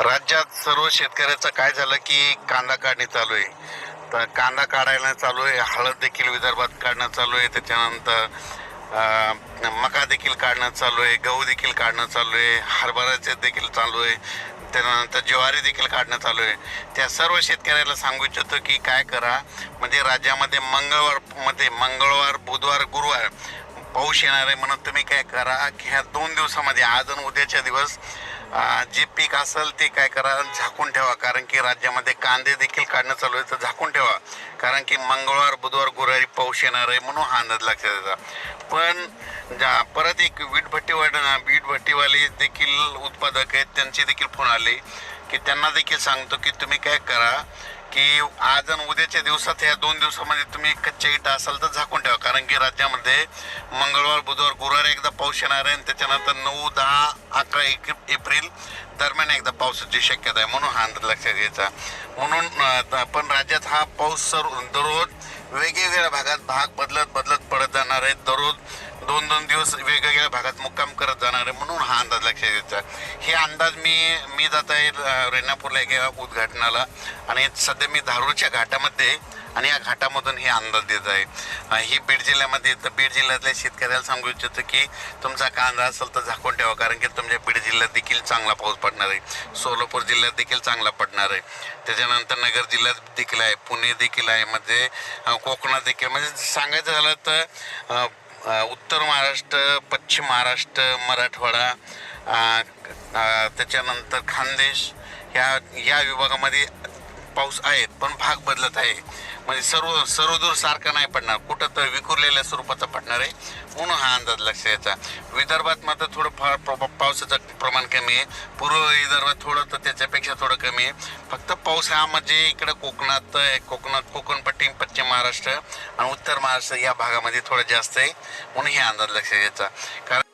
राज्यात सर्व शेतकऱ्याचं काय झालं की कांदा काढणी चालू आहे. तर कांदा काढायला चालू आहे हळद देखील विदर्भात काढणं चालू आहे त्याच्यानंतर मका देखील काढणं चालू आहे गहू देखील काढणं चालू आहे हरभऱ्याचे देखील चालू आहे त्यानंतर ज्वारी देखील काढणं चालू आहे. त्या सर्व शेतकऱ्याला सांगू इच्छितो की काय करा म्हणजे राज्यामध्ये मंगळवारमध्ये मंगळवार बुधवार गुरुवार पाऊस येणार आहे म्हणून तुम्ही काय करा की ह्या दोन दिवसामध्ये आज आणि उद्याच्या दिवस जे पीक असेल ते काय करा झाकून ठेवा. कारण की राज्यामध्ये कांदे देखील काढणं चालू आहे तर झाकून ठेवा. कारण की मंगळवार बुधवार गुरुवारी पाऊस येणार आहे म्हणून हा अंदाज लक्षात येतात पण जा परत एक वीटभट्टीवाडा वीटभट्टीवाले देखील उत्पादक आहेत त्यांचे देखील फोन आले की त्यांना देखील सांगतो की तुम्ही काय करा की आज आणि उद्याच्या दिवसात या दोन दिवसामध्ये तुम्ही कच्च्या इटा असाल तर झाकून ठेवा. कारण की राज्यामध्ये मंगळवार बुधवार गुरुवार एकदा पाऊस येणार आहे आणि त्याच्यानंतर नऊ दहा अकरा एक एप्रिल दरम्यान एकदा पावसाची शक्यता आहे. म्हणून हा अंदाज लक्षात घ्यायचा. म्हणून पण राज्यात हा पाऊस सर्व दररोज वेगवेगळ्या भागात भाग बदलत बदलत पडत जाणार आहे. दररोज दोन दोन दिवस वेगवेगळ्या भागात मुक्काम करत जाणार आहे म्हणून हा अंदाज लक्षात येतो हे अंदाज मी मी जात आहे रेणापूरला एका उद्घाटनाला. आणि सध्या मी धारूरच्या घाटामध्ये आणि या घाटामधून हे अंदाज देत आहे. ही बीड जिल्ह्यामध्ये तर बीड जिल्ह्यातल्या शेतकऱ्याला सांगू इच्छितो की तुमचा कांदा असेल तर झाकून ठेवा कारण की तुमच्या बीड जिल्ह्यात देखील चांगला पाऊस पडणार आहे. सोलापूर जिल्ह्यात देखील चांगला पडणार आहे. त्याच्यानंतर नगर जिल्ह्यात देखील आहे पुणे देखील आहे म्हणजे कोकणात देखील म्हणजे सांगायचं झालं तर उत्तर महाराष्ट्र पश्चिम महाराष्ट्र मराठवाडा त्याच्यानंतर खानदेश ह्या या विभागामध्ये पाऊस आहे पण भाग बदलत आहे. म्हणजे सर्व सर्वदूर सारखा नाही पडणार. कुठं तर विखुरलेल्या स्वरूपाचा पडणार आहे. म्हणून हा अंदाज लक्ष यायचा. विदर्भात मात्र थोडं फार प्र- पावसाचं प्रमाण कमी आहे. पूर्व विदर्भात थोडं तर त्याच्यापेक्षा थोडं कमी आहे. फक्त पाऊस हा म्हणजे इकडं कोकणात आहे. कोकणात कोकणपट्टी पश्चिम महाराष्ट्र आणि उत्तर महाराष्ट्र या भागामध्ये थोडं जास्त आहे. म्हणून हे अंदाज लक्ष घ्यायचा. कारण